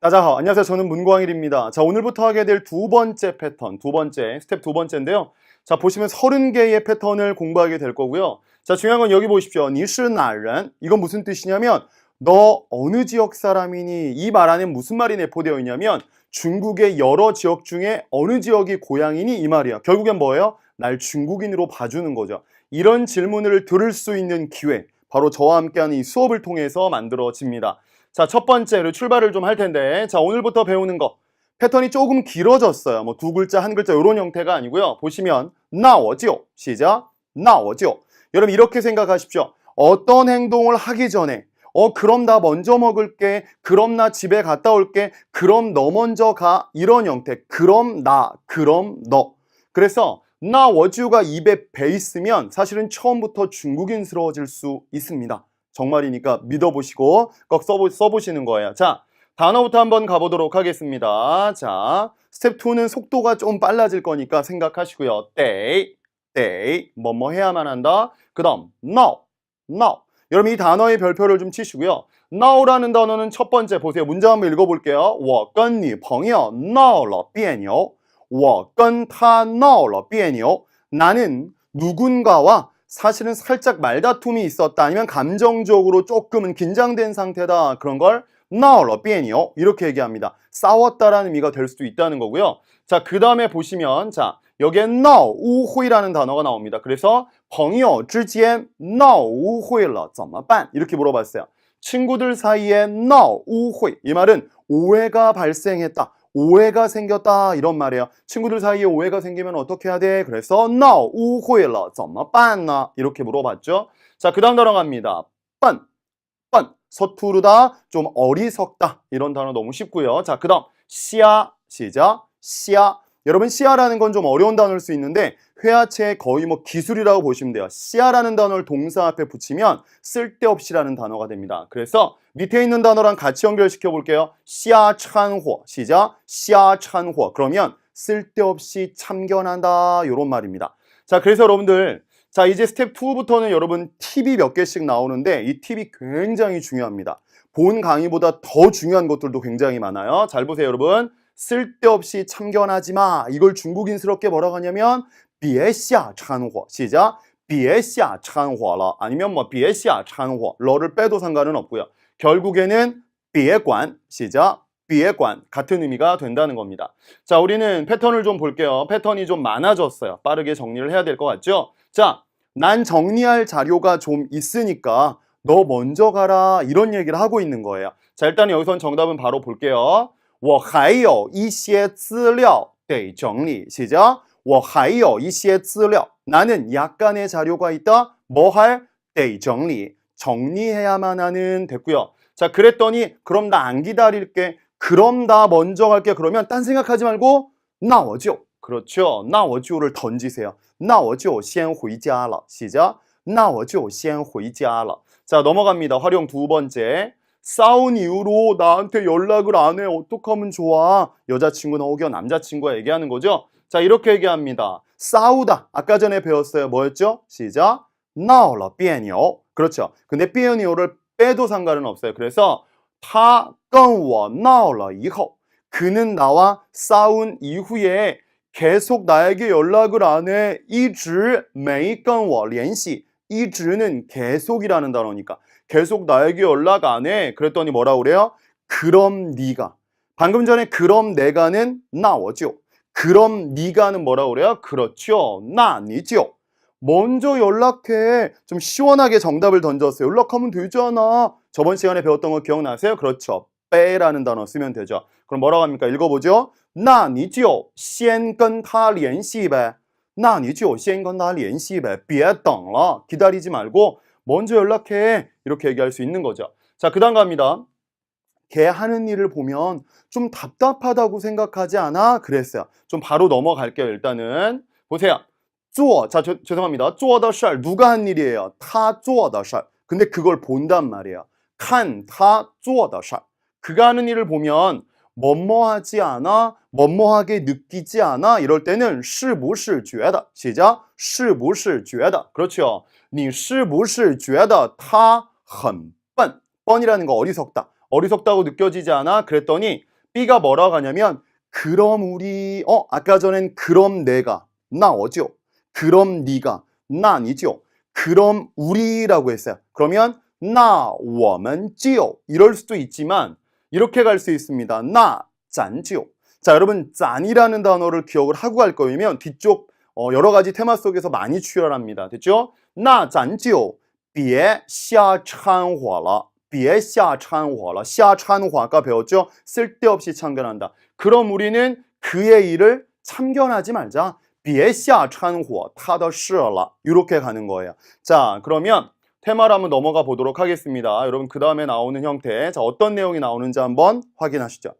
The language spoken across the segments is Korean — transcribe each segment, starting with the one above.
다자하 안녕하세요. 저는 문광일입니다. 자 오늘부터 하게 될 두 번째 패턴 두 번째 스텝 두 번째인데요. 자 보시면 30개의 패턴을 공부하게 될 거고요. 자 중요한 건 여기 보십시오. 니시哪人 이건 무슨 뜻이냐면 너 어느 지역 사람이니? 이 말 안에 무슨 말이 내포되어 있냐면 중국의 여러 지역 중에 어느 지역이 고향이니? 이 말이야. 결국엔 뭐예요? 날 중국인으로 봐주는 거죠. 이런 질문을 들을 수 있는 기회 바로 저와 함께하는 이 수업을 통해서 만들어집니다 자, 첫 번째로 출발을 좀 할 텐데, 자, 오늘부터 배우는 거. 패턴이 조금 길어졌어요. 뭐 두 글자, 한 글자 이런 형태가 아니고요. 보시면 나오죠. 시작. 나오죠. 여러분 이렇게 생각하십시오. 어떤 행동을 하기 전에 어 그럼 나 먼저 먹을게. 그럼 나 집에 갔다 올게. 그럼 너 먼저 가. 이런 형태. 그럼 나, 그럼 너. 그래서 나워주가 입에 배 있으면 사실은 처음부터 중국인스러워질 수 있습니다. 정말이니까 믿어보시고 꼭 써보, 써보시는 거예요. 자, 단어부터 한번 가보도록 하겠습니다. 자, 스텝 2는 속도가 좀 빨라질 거니까 생각하시고요. 때, 때, 뭐뭐 해야만 한다. 그 다음, now, now. 여러분 이 단어의 별표를 좀 치시고요. now라는 단어는 첫 번째 보세요. 문장 한번 읽어볼게요. 我跟你朋友闹了别扭. 我跟他闹了别扭. 나는 누군가와 사실은 살짝 말다툼이 있었다 아니면 감정적으로 조금은 긴장된 상태다 그런 걸 나올러 삐엔이요 이렇게 얘기합니다 싸웠다라는 의미가 될 수도 있다는 거고요 자그 다음에 보시면 자 여기에 나오 우호이라는 단어가 나옵니다 그래서 朋友之间闹误会了怎么办 이렇게 물어봤어요 친구들 사이에 闹误会이 말은 오해가 발생했다 오해가 생겼다 이런 말이에요. 친구들 사이에 오해가 생기면 어떻게 해야 돼? 그래서 闹误会了怎么办呢? 이렇게 물어봤죠. 자, 그다음 단어 갑니다. 뻔. 뻔. 서투르다, 좀 어리석다. 이런 단어 너무 쉽고요. 자, 그다음 시야. 시작. 시야. 여러분 시야라는 건 좀 어려운 단어일 수 있는데 회화체의 거의 뭐 기술이라고 보시면 돼요. 시야라는 단어를 동사 앞에 붙이면 쓸데없이라는 단어가 됩니다. 그래서 밑에 있는 단어랑 같이 연결시켜 볼게요. 시야 찬호 시작. 시야 찬호 그러면 쓸데없이 참견한다 이런 말입니다. 자 그래서 여러분들 자 이제 스텝 2부터는 여러분 팁이 몇 개씩 나오는데 이 팁이 굉장히 중요합니다. 본 강의보다 더 중요한 것들도 굉장히 많아요. 잘 보세요 여러분. 쓸데없이 참견하지 마. 이걸 중국인스럽게 뭐라고 하냐면 비에시아 찬호 시작 비에시아 찬호라 아니면 뭐 비에시아 찬호 러를 빼도 상관은 없고요. 결국에는 비에관 시작 비에관 같은 의미가 된다는 겁니다. 자, 우리는 패턴을 좀 볼게요. 패턴이 좀 많아졌어요. 빠르게 정리를 해야 될 것 같죠? 자, 난 정리할 자료가 좀 있으니까 너 먼저 가라 이런 얘기를 하고 있는 거예요. 자, 일단 여기선 정답은 바로 볼게요. 我还有一些资料得整理. 시작. 我还有一些资料. 나는 약간의 자료가 있다. 뭐 할? 得整理. 정리해야만 하는 됐고요. 자, 그랬더니 그럼 나 안 기다릴게. 그럼 나 먼저 갈게. 그러면 딴 생각하지 말고 나오죠. 그렇죠. 나오죠를 던지세요. 나오죠. 先回家了. 시작. 나오죠. 先回家了. 자, 넘어갑니다. 활용 두 번째. 싸운 이후로 나한테 연락을 안 해. 어떡하면 좋아? 여자친구나 혹여 남자친구가 얘기하는 거죠? 자, 이렇게 얘기합니다. 싸우다. 아까 전에 배웠어요. 뭐였죠? 시작. 闹了别扭. 그렇죠. 근데 别扭를 빼도 상관은 없어요. 그래서 他跟我闹了以后 그는 나와 싸운 이후에 계속 나에게 연락을 안 해. 一直没跟我联系. 一直는 계속이라는 단어니까 계속 나에게 연락 안 해. 그랬더니 뭐라 그래요? 그럼 네가. 방금 전에 그럼 내가는 나오죠. 그럼 네가는 뭐라 그래요? 그렇죠. 나 아니죠. 먼저 연락해. 좀 시원하게 정답을 던졌어요. 연락하면 되잖아. 저번 시간에 배웠던 거 기억나세요? 그렇죠. 빼라는 단어 쓰면 되죠. 그럼 뭐라고 합니까? 읽어보죠. 那你就先跟他联系呗. 那你就先跟他联系呗.别等了. 기다리지 말고 먼저 연락해. 이렇게 얘기할 수 있는 거죠. 자, 그 다음 갑니다. 걔 하는 일을 보면 좀 답답하다고 생각하지 않아? 그랬어요. 좀 바로 넘어갈게요, 일단은. 보세요. 做, 자, 저, 죄송합니다. 做的事儿, 누가 한 일이에요? 他做的事儿. 근데 그걸 본단 말이에요. 看他做的事儿. 그가 하는 일을 보면 뭐뭐하지 않아? 뭐뭐하게 느끼지 않아? 이럴 때는 是不是觉得? 시작. 是不是觉得? 그렇죠. 你是不是觉得他很笨? 번이라는 거 어리석다. 어리석다고 느껴지지 않아? 그랬더니 B가 뭐라고 하냐면 그럼 우리 어 아까 전엔 그럼 내가 나 어죠. 그럼 네가 나 아니죠. 그럼 우리라고 했어요. 그러면 나 워먼 지요 이럴 수도 있지만 이렇게 갈 수 있습니다. 나 짠지요. 자 여러분 짠이라는 단어를 기억을 하고 갈 거면 뒤쪽 어, 여러 가지 테마 속에서 많이 출연합니다. 됐죠? 나 짠지요. 别瞎掺和了.别瞎掺和了. 瞎掺和 아까 배웠죠? 쓸데없이 참견한다. 그럼 우리는 그의 일을 참견하지 말자. 别瞎掺和他的事了. 이렇게 가는 거예요. 자, 그러면 테마로 한번 넘어가 보도록 하겠습니다. 여러분 그 다음에 나오는 형태, 자 어떤 내용이 나오는지 한번 확인하시죠.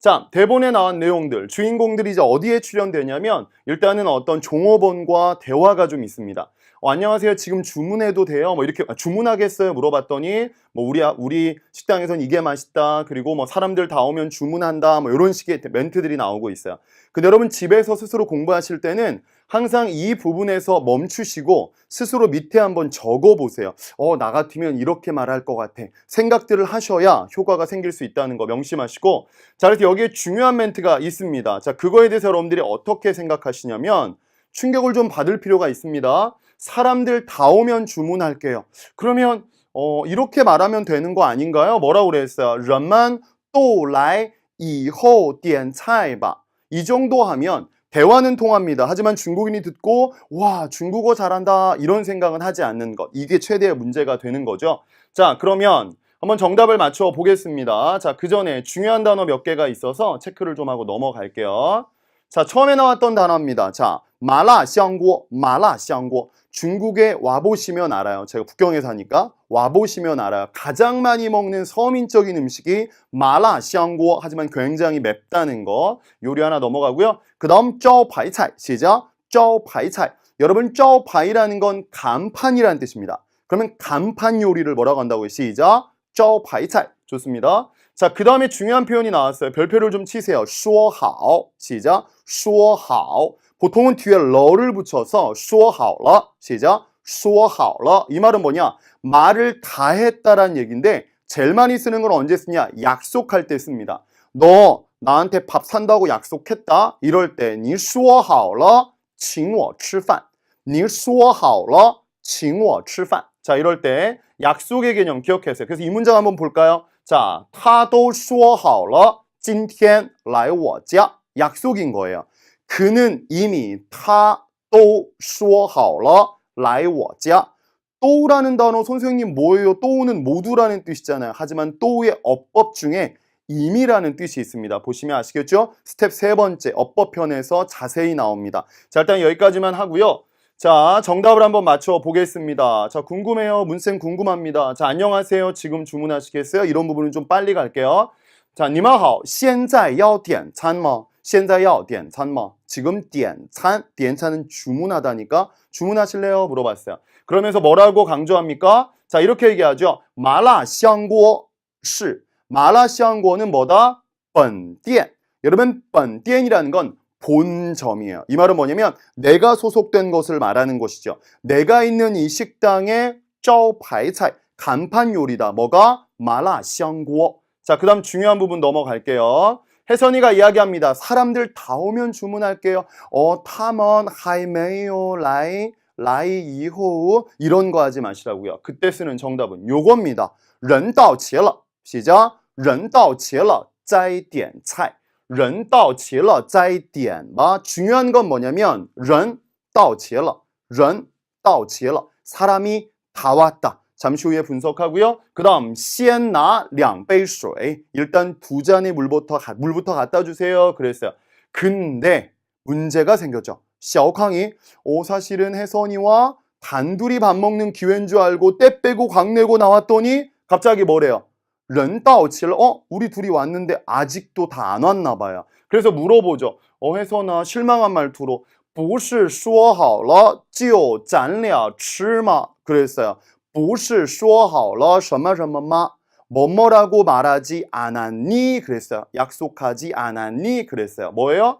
자, 대본에 나온 내용들, 주인공들이 이제 어디에 출연되냐면 일단은 어떤 종업원과 대화가 좀 있습니다. 어, 안녕하세요. 지금 주문해도 돼요? 뭐 이렇게 아, 주문하겠어요? 물어봤더니 뭐 우리 우리 식당에선 이게 맛있다. 그리고 뭐 사람들 다 오면 주문한다. 뭐 이런 식의 멘트들이 나오고 있어요. 근데 여러분 집에서 스스로 공부하실 때는 항상 이 부분에서 멈추시고 스스로 밑에 한번 적어 보세요. 어, 나 같으면 이렇게 말할 것 같아. 생각들을 하셔야 효과가 생길 수 있다는 거 명심하시고. 자, 그래서 여기에 중요한 멘트가 있습니다. 자, 그거에 대해서 여러분들이 어떻게 생각하시냐면 충격을 좀 받을 필요가 있습니다. 사람들 다 오면 주문할게요. 그러면 어, 이렇게 말하면 되는 거 아닌가요? 뭐라고 그랬어요? 人们都来以后点菜吧. 이 정도 하면 대화는 통합니다. 하지만 중국인이 듣고 와 중국어 잘한다 이런 생각은 하지 않는 것. 이게 최대의 문제가 되는 거죠. 자 그러면 한번 정답을 맞춰 보겠습니다. 자 그 전에 중요한 단어 몇 개가 있어서 체크를 좀 하고 넘어갈게요. 자 처음에 나왔던 단어입니다. 자 마라 샹고 마라 샹고 중국에 와보시면 알아요. 제가 북경에 사니까 와보시면 알아요. 가장 많이 먹는 서민적인 음식이 마라 샹고 하지만 굉장히 맵다는 거 요리 하나 넘어가고요. 그 다음 쩌파이차이 시작 쩌파이차이 여러분 쩌파이라는 건 간판이라는 뜻입니다. 그러면 간판 요리를 뭐라고 한다고요? 시작 쩌파이차이 좋습니다. 자, 그 다음에 중요한 표현이 나왔어요. 별표를 좀 치세요. 说好 시작 说好 보통은 뒤에 러를 붙여서 说好了 시작 说好了이 말은 뭐냐 말을 다 했다란 얘기인데 제일 많이 쓰는 건 언제 쓰냐 약속할 때 씁니다 너 나한테 밥 산다고 약속했다 이럴 때 你说好了请我吃饭你说好了请我吃饭자 이럴 때 약속의 개념 기억하세요 그래서 이 문장 한번 볼까요 자, 他都说好了今天来我家 약속인 거예요 그는 이미 他都说好了来我家 또라는 단어 선생님 뭐예요? 또는 모두라는 뜻이잖아요. 하지만 또의 어법 중에 이미라는 뜻이 있습니다. 보시면 아시겠죠? 스텝 세 번째 어법편에서 자세히 나옵니다. 자 일단 여기까지만 하고요. 자 정답을 한번 맞춰 보겠습니다. 자 궁금해요. 문쌤 궁금합니다. 자 안녕하세요. 지금 주문하시겠어요? 이런 부분은 좀 빨리 갈게요. 자, 你们好,现在要点餐吗? 现在要点餐吗? 지금 点餐, 点餐은 주문하다니까 주문하실래요? 물어봤어요. 그러면서 뭐라고 강조합니까? 자, 이렇게 얘기하죠. 마라 샹고 시. 마라 샹고는 뭐다? 本店. 여러분, 本店이라는 건 본점이에요. 이 말은 뭐냐면 내가 소속된 것을 말하는 것이죠. 내가 있는 이 식당의 招牌菜 간판 요리다. 뭐가? 마라 샹고. 자, 그 다음 중요한 부분 넘어갈게요. 혜선이가 이야기합니다. 사람들 다 오면 주문할게요. 어, 타먼, 하이메이오, 라이, 라이, 이호 이런 거 하지 마시라고요. 그때 쓰는 정답은 요겁니다. 人到齐了. 시작. 人到齐了,再点菜.人到齐了,再点吧. 중요한 건 뭐냐면 人到齐了,人到齐了. 사람이 다 왔다. 잠시 후에 분석하고요. 그 다음 시엔나 两杯 水. 일단 두 잔의 물부터, 물부터 갖다 주세요. 그랬어요. 근데 문제가 생겼죠. 샤오캉이 오 사실은 혜선이와 단둘이 밥 먹는 기회인 줄 알고 때 빼고 광내고 나왔더니 갑자기 뭐래요? 人到齐了. 어? 우리 둘이 왔는데 아직도 다 안 왔나 봐요. 그래서 물어보죠. 어 혜선아 실망한 말투로 不是说好了就咱俩吃吗? 그랬어요. 不是说好了什么什么吗? 뭐뭐라고 말하지 않았니? 그랬어요. 약속하지 않았니? 그랬어요. 뭐예요?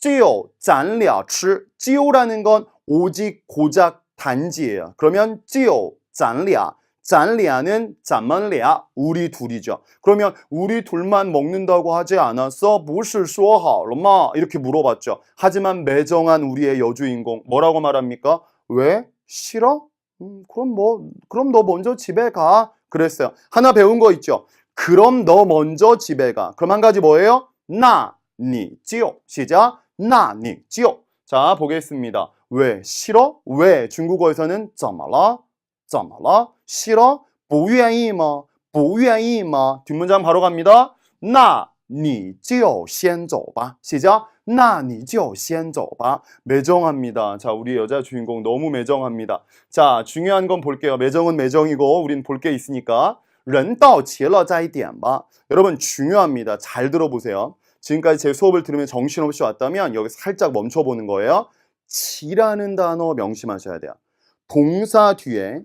只有咱俩吃. 只有라는 건 오직 고작 단지예요. 그러면 只有咱俩 咱俩는咱们俩 우리 둘이죠. 그러면 우리 둘만 먹는다고 하지 않았어? 不是说好了吗? 이렇게 물어봤죠. 하지만 매정한 우리의 여주인공 뭐라고 말합니까? 왜? 싫어? 음, 그럼 뭐 그럼 너 먼저 집에 가. 그랬어요. 하나 배운 거 있죠. 그럼 너 먼저 집에 가. 그럼 한 가지 뭐예요? 나, 니, 지요. 시작. 나, 니, 지요. 자, 보겠습니다. 왜? 싫어? 왜? 중국어에서는 怎么了?怎么了? 싫어? 不愿意吗?不愿意吗? 뒷문장 바로 갑니다. 나, 니, 지요. 先走吧. 시작. 나, 니, 지요. 先走吧. 매정합니다. 자, 우리 여자 주인공 너무 매정합니다. 자, 중요한 건 볼게요. 매정은 매정이고 우린 볼 게 있으니까. 人到齐了再点吧. 여러분 중요합니다. 잘 들어보세요. 지금까지 제 수업을 들으면 정신없이 왔다면 여기 살짝 멈춰보는 거예요. 지라는 단어 명심하셔야 돼요. 동사 뒤에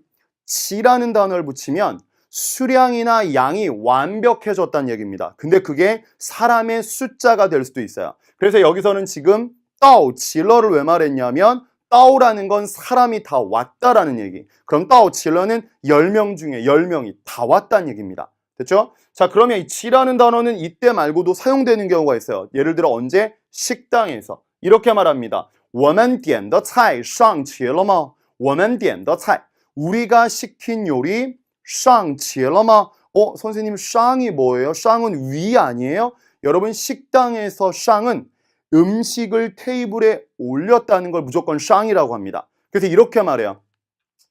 지라는 단어를 붙이면 수량이나 양이 완벽해졌다는 얘기입니다. 근데 그게 사람의 숫자가 될 수도 있어요. 그래서 여기서는 지금 따오 질러를 왜 말했냐면 따오라는 건 사람이 다 왔다라는 얘기. 그럼 따오 질러는 10명 중에 10명이 다 왔다는 얘기입니다. 됐죠? 자, 그러면 이 지라는 단어는 이때 말고도 사용되는 경우가 있어요. 예를 들어 언제? 식당에서. 이렇게 말합니다. 我们点的菜上齐了吗?我们点的菜. 우리가 시킨 요리 上齐了吗? 어, 선생님 쌍이 뭐예요? 쌍은 위 아니에요? 여러분 식당에서 샹은 음식을 테이블에 올렸다는 걸 무조건 샹이라고 합니다. 그래서 이렇게 말해요.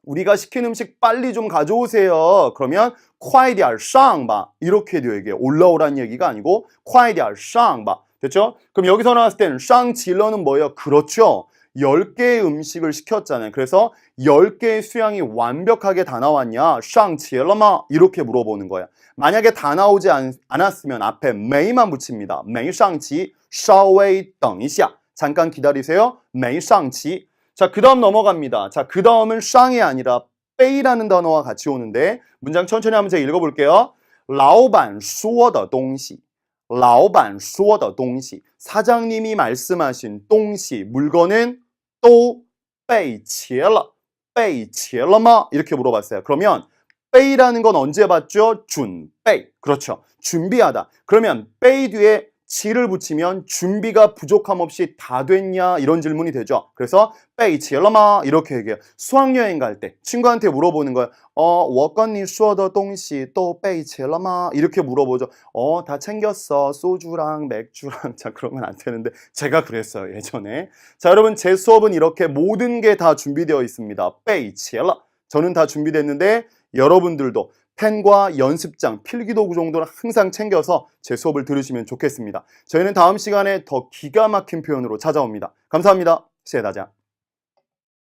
우리가 시킨 음식 빨리 좀 가져오세요. 그러면 콰이디알 샹바 이렇게 돼요. 이게 올라오라는 얘기가 아니고 콰이디알 샹바 됐죠? 그럼 여기서 나왔을 때는 샹 질러는 뭐예요? 그렇죠. 10개의 음식을 시켰잖아요. 그래서 10개의 수양이 완벽하게 다 나왔냐? 쌍질러마 이렇게 물어보는 거야. 만약에 다 나오지 않, 않았으면 앞에 메이만 붙입니다. 메이 쌍지 稍微等一下 잠깐 기다리세요. 메이 쌍지 자, 그 다음 넘어갑니다. 자, 그 다음은 쌍이 아니라 빼이라는 단어와 같이 오는데 문장 천천히 한번 제가 읽어볼게요. 老板说的东西老板说的东西 사장님이 말씀하신 东西 물건은 또 빼이치엘라 빼이치엘라마 이렇게 물어봤어요. 그러면 빼이라는 건 언제 봤죠? 준빼 그렇죠. 준비하다. 그러면 빼이 뒤에 지를 붙이면 준비가 부족함 없이 다 됐냐 이런 질문이 되죠. 그래서 빼이치엘라마 이렇게 얘기해요. 수학여행 갈 때 친구한테 물어보는 거예요. 어 워건니수어더 동시 또 빼이치엘라마 이렇게 물어보죠. 어, 다 챙겼어. 소주랑 맥주랑 자 그러면 안 되는데 제가 그랬어요 예전에. 자 여러분 제 수업은 이렇게 모든 게 다 준비되어 있습니다. 빼이치엘라 저는 다 준비됐는데 여러분들도 펜과 연습장, 필기도구 정도는 항상 챙겨서 제 수업을 들으시면 좋겠습니다. 저희는 다음 시간에 더 기가 막힌 표현으로 찾아옵니다. 감사합니다. 시에다자.